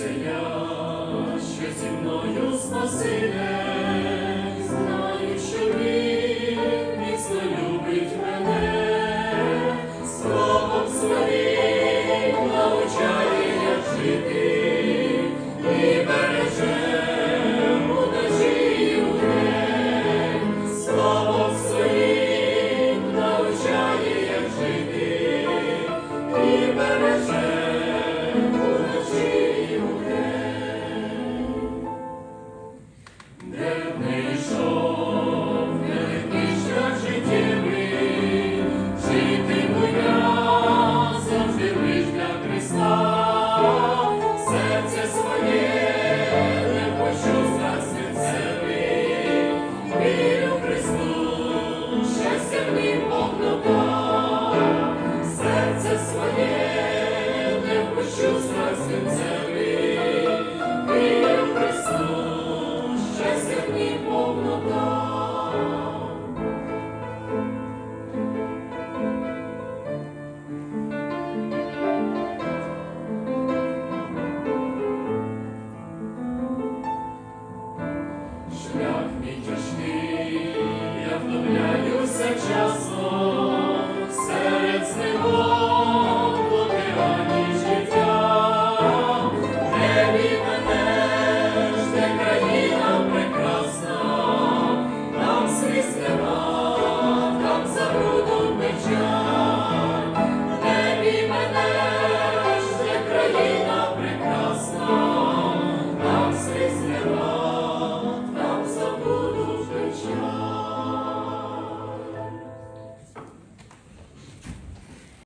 Спасителя, що зі мною спаси. presence.